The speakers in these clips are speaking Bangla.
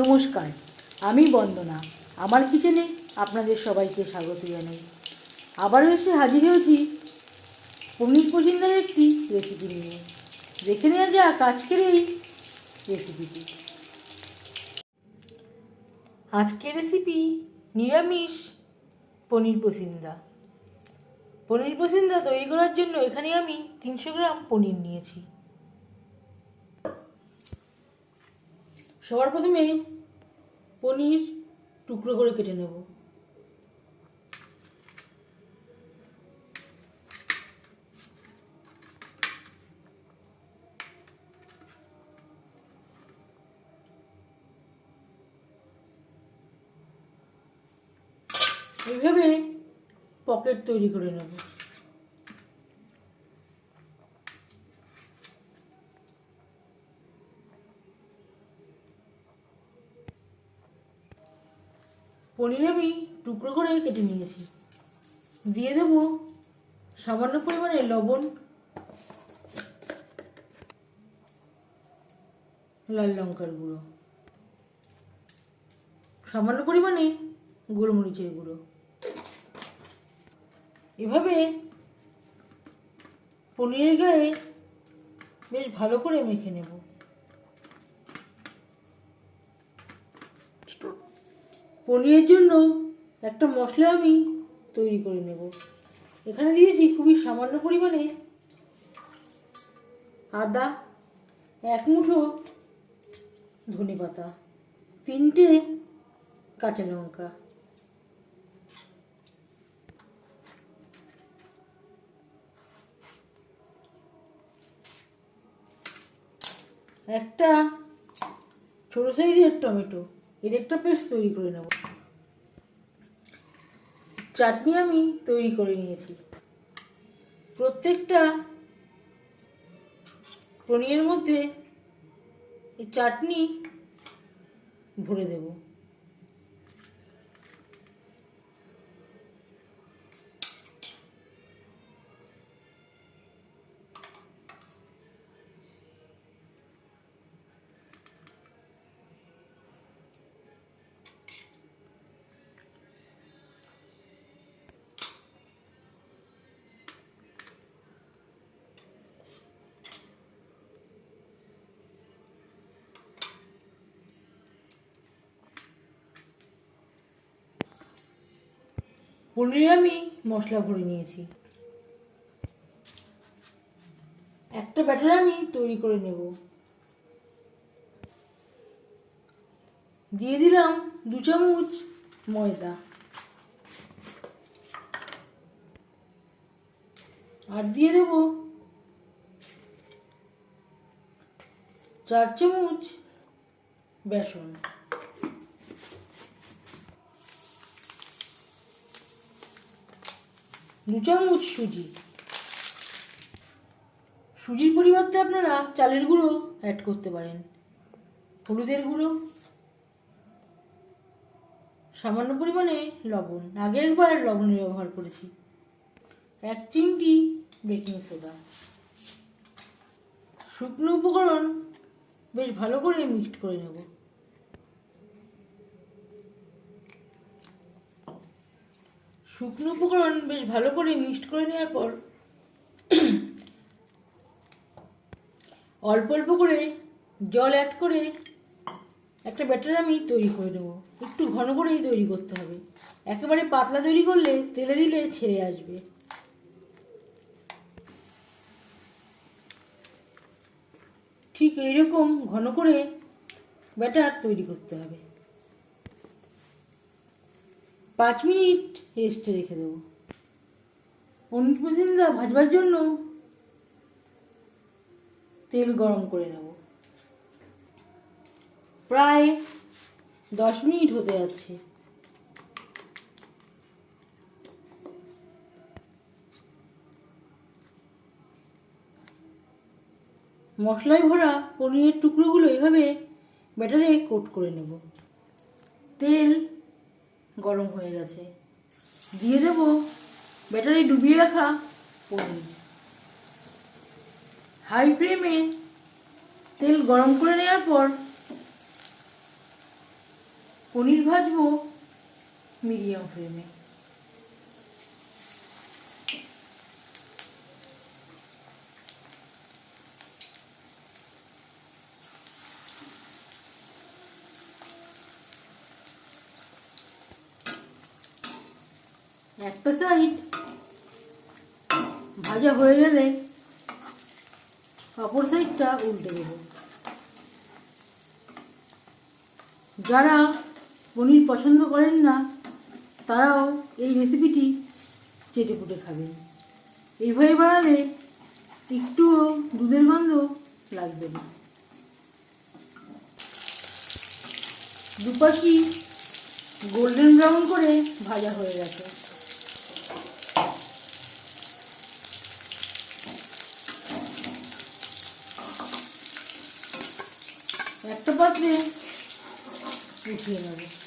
নমস্কার, আমি বন্দনা। আমার কিচেনে আপনাদের সবাইকে স্বাগত জানাই। আবারও এসে হাজির হয়েছি পনির পসিন্দার একটি রেসিপি নিয়ে। দেখে নেওয়া যাক আজকের এই রেসিপিটি আজকের রেসিপি নিরামিষ পনির পসিন্দা পনির পসিন্দা তৈরি করার জন্য এখানে আমি তিনশো গ্রাম পনির নিয়েছি। সবার প্রথমে পনির টুকরো করে কেটে নেব। এইভাবে পকেট তৈরি করে নেব। পনির আমি টুকরো করে কেটে নিয়েছি। দিয়ে দেব সামান্য পরিমাণে লবণ। লাল লঙ্কার গুঁড়ো। সামান্য পরিমাণে গোলমরিচের গুঁড়ো। এভাবে পনিরের গায়ে বেশ ভালো করে মেখে নেব। পনিরের জন্য একটা মশলা আমি তৈরি করে নেব। এখানে দিয়েছি খুবই সামান্য পরিমাণে আদা, এক মুঠো ধনে পাতা, তিনটে কাঁচা লঙ্কা। একটা ছোটো সাইজের টমেটো। এর একটা পেস্ট তৈরি করে নেব। চাটনি আমি তৈরি করে নিয়েছি। প্রত্যেকটা পনিরের মধ্যে এই চাটনি ভরে দেব। পনিরে আমি মশলা ভরে নিয়েছি। একটা ব্যাটার আমি তৈরি করে নেব। দিয়ে দিলাম দু চামচ ময়দা। আর দিয়ে দেব চার চামচ বেসন। দু চামচ সুজি। সুজির পরিবর্তে আপনারা চালের গুঁড়ো অ্যাড করতে পারেন। হলুদের গুঁড়ো। সামান্য পরিমাণে লবণ। আগে একবার লবণের ব্যবহার করেছি। এক চিমটি বেকিং সোডা শুকনো উপকরণ বেশ ভালো করে মিক্সড করে নেব। শুকনো উপকরণ বেশ ভালো করে মিক্সড করে নেওয়ার পর অল্প অল্প করে জল অ্যাড করে একটা ব্যাটার আমি তৈরি করে নেব। একটু ঘন করেই তৈরি করতে হবে। একেবারে পাতলা তৈরি করলে তেলে দিলে ছেড়ে আসবে। ঠিক এইরকম ঘন করে ব্যাটার তৈরি করতে হবে। পাঁচ মিনিট রেস্টে রেখে দেবো। পনির পসিন্দা ভাজবার জন্য, তেল গরম করে নেব। প্রায় দশ মিনিট হতে যাচ্ছে। মশলায় ভরা পনিরের টুকরোগুলো এভাবে ব্যাটারে কোট করে নেব। তেল গরম হয়ে গেছে। দিয়ে দেব। ব্যাটারি ডুবিয়ে রাখা। পনির হাই ফ্লেমে তেল গরম করে নেওয়ার পর পনির ভাজবো মিডিয়াম ফ্লেমে। একটা সাইড ভাজা হয়ে গেলে অপর সাইডটা উল্টে দেব। যারা পনির পছন্দ করেন না, তারাও এই রেসিপিটি চেটে পুটে খাবেন। এইভাবে বানালে একটুও দুধের গন্ধ লাগবে না। দুপাশি গোল্ডেন ব্রাউন করে ভাজা হয়ে গেছে। একটা পাত্রে? উঠিয়ে নেব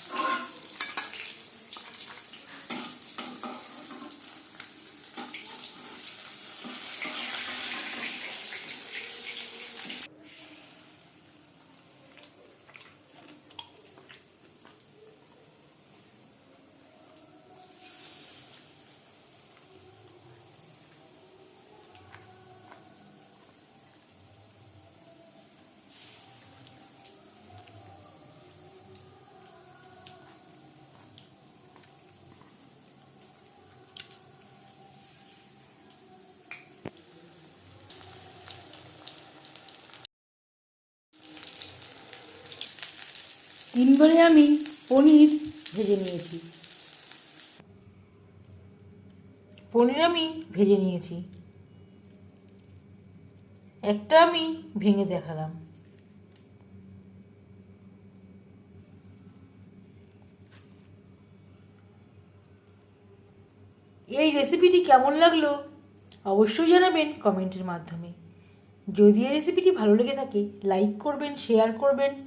তিনবারে আমি পনির ভেজে নিয়েছি। পনির আমি ভেজে নিয়েছি। একটা আমি ভেঙে দেখালাম। এই রেসিপিটি কেমন লাগল অবশ্যই জানাবেন কমেন্টের মাধ্যমে। যদি এই রেসিপিটি ভালো লেগে থাকে লাইক করবেন শেয়ার করবেন।